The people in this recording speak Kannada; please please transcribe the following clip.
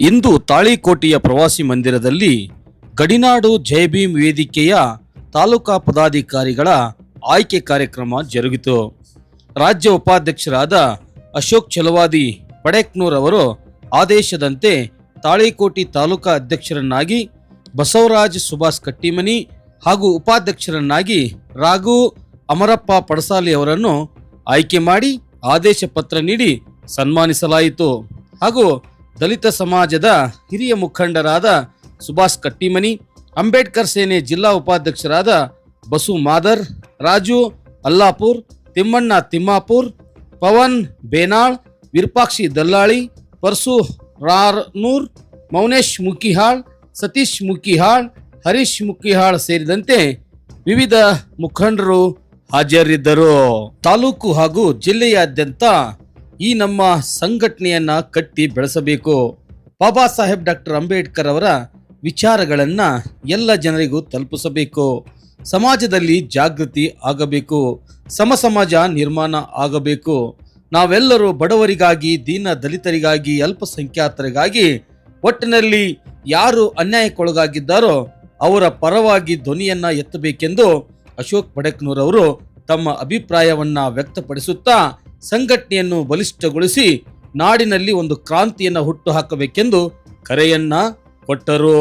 ಇಂದು ತಾಳಿಕೋಟೆಯ ಪ್ರವಾಸಿ ಮಂದಿರದಲ್ಲಿ ಗಡಿನಾಡು ಜಯಭೀಮ್ ವೇದಿಕೆಯ ತಾಲೂಕಾ ಪದಾಧಿಕಾರಿಗಳ ಆಯ್ಕೆ ಕಾರ್ಯಕ್ರಮ ಜರುಗಿತು. ರಾಜ್ಯ ಉಪಾಧ್ಯಕ್ಷರಾದ ಅಶೋಕ್ ಚಲವಾದಿ ಪಡೆಕ್ನೂರ್ ಅವರು ಆದೇಶದಂತೆ ತಾಳಿಕೋಟಿ ತಾಲೂಕಾ ಅಧ್ಯಕ್ಷರನ್ನಾಗಿ ಬಸವರಾಜ್ ಸುಭಾಷ್ ಕಟ್ಟಿಮನಿ ಹಾಗೂ ಉಪಾಧ್ಯಕ್ಷರನ್ನಾಗಿ ರಾಘು ಅಮರಪ್ಪ ಪಡಸಾಲಿ ಅವರನ್ನು ಆಯ್ಕೆ ಮಾಡಿ ಆದೇಶ ಪತ್ರ ನೀಡಿ ಸನ್ಮಾನಿಸಲಾಯಿತು. ಹಾಗೂ ದಲಿತ ಸಮಾಜದ ಹಿರಿಯ ಮುಖಂಡರಾದ ಸುಭಾಷ್ ಕಟ್ಟಿಮನಿ, ಅಂಬೇಡ್ಕರ್ ಸೇನೆ ಜಿಲ್ಲಾ ಉಪಾಧ್ಯಕ್ಷರಾದ ಬಸು ಮಾದರ್, ರಾಜು ಅಲ್ಲಾಪುರ್, ತಿಮ್ಮಣ್ಣ ತಿಮ್ಮಾಪುರ್, ಪವನ್ ಬೇನಾಳ್, ವಿರೂಪಾಕ್ಷಿ ದಲ್ಲಾಳಿ, ಪರ್ಸು ರಾರ್ನೂರ್, ಮೌನೇಶ್ ಮುಕ್ಕಿಹಾಳ್, ಸತೀಶ್ ಮುಕ್ಕಿಹಾಳ್, ಹರೀಶ್ ಮುಕ್ಕಿಹಾಳ್ ಸೇರಿದಂತೆ ವಿವಿಧ ಮುಖಂಡರು ಹಾಜರಿದ್ದರು. ತಾಲೂಕು ಹಾಗೂ ಜಿಲ್ಲೆಯಾದ್ಯಂತ ಈ ನಮ್ಮ ಸಂಘಟನೆಯನ್ನ ಕಟ್ಟಿ ಬೆಳೆಸಬೇಕು. ಬಾಬಾ ಸಾಹೇಬ್ ಡಾಕ್ಟರ್ ಅಂಬೇಡ್ಕರ್ ಅವರ ವಿಚಾರಗಳನ್ನ ಎಲ್ಲ ಜನರಿಗೂ ತಲುಪಿಸಬೇಕು. ಸಮಾಜದಲ್ಲಿ ಜಾಗೃತಿ ಆಗಬೇಕು. ಸಮ ಸಮಾಜ ನಿರ್ಮಾಣ ಆಗಬೇಕು. ನಾವೆಲ್ಲರೂ ಬಡವರಿಗಾಗಿ, ದೀನ ದಲಿತರಿಗಾಗಿ, ಅಲ್ಪಸಂಖ್ಯಾತರಿಗಾಗಿ ಒಟ್ಟಿನಲ್ಲಿ ಯಾರು ಅನ್ಯಾಯಕ್ಕೊಳಗಾಗಿದ್ದಾರೋ ಅವರ ಪರವಾಗಿ ಧ್ವನಿಯನ್ನ ಎತ್ತಬೇಕೆಂದು ಅಶೋಕ್ ಪಡೆಕ್ನೂರವರು ತಮ್ಮ ಅಭಿಪ್ರಾಯವನ್ನ ವ್ಯಕ್ತಪಡಿಸುತ್ತಾ ಸಂಘಟನೆಯನ್ನು ಬಲಿಷ್ಠಗೊಳಿಸಿ ನಾಡಿನಲ್ಲಿ ಒಂದು ಕ್ರಾಂತಿಯನ್ನು ಹುಟ್ಟು ಹಾಕಬೇಕೆಂದು ಕರೆಯನ್ನ ಕೊಟ್ಟರು.